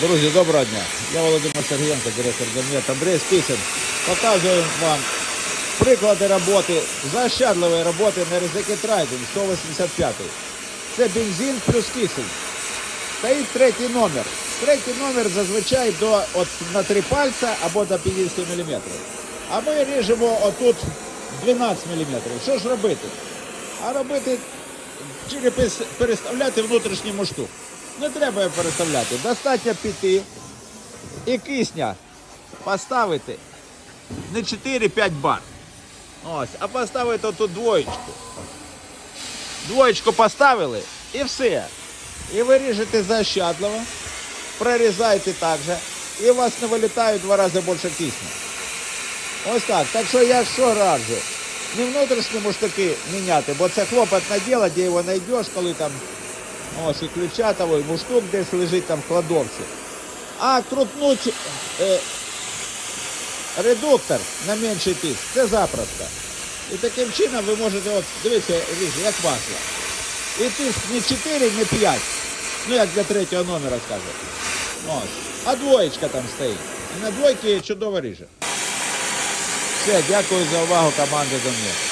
Друзі, доброго дня. Я Володимир Сергієнко, директор Домет. Андрій Спісин. Показую вам приклади роботи, заощадливої роботи на ризики Трайден 185. Це бензин плюс кисень. Стоїть третій номер. Третій номер зазвичай до, от, на 3 пальця або до 50 мм. А ми ріжемо отут 12 мм. Що ж робити? А робити через переставляти внутрішній муштук. Не треба його переставляти. Достатньо піти і кисня поставити не 4-5 бар. Ось, а поставити отут двоєчку. Двоєчку поставили і все. І ви ріжете заощадливо, прорізаєте так же, і у вас не вилітає в два рази більше кисню. Ось так. Так що я що раджу? Не внутрішні муштуки міняти, бо це хлопотне діло, де його знайдеш, коли там ось і ключа і муштук десь лежить там в кладовці. А крутнуть е, редуктор на менший тиск, це запросто. І таким чином ви можете, от дивіться, як масло. І тиск не 4, не 5. Ну як для третього номера скажуть. Ось. А двоєчка там стоїть. І на двойки чудово ріже. Все, дякую за увагу, команда до мене.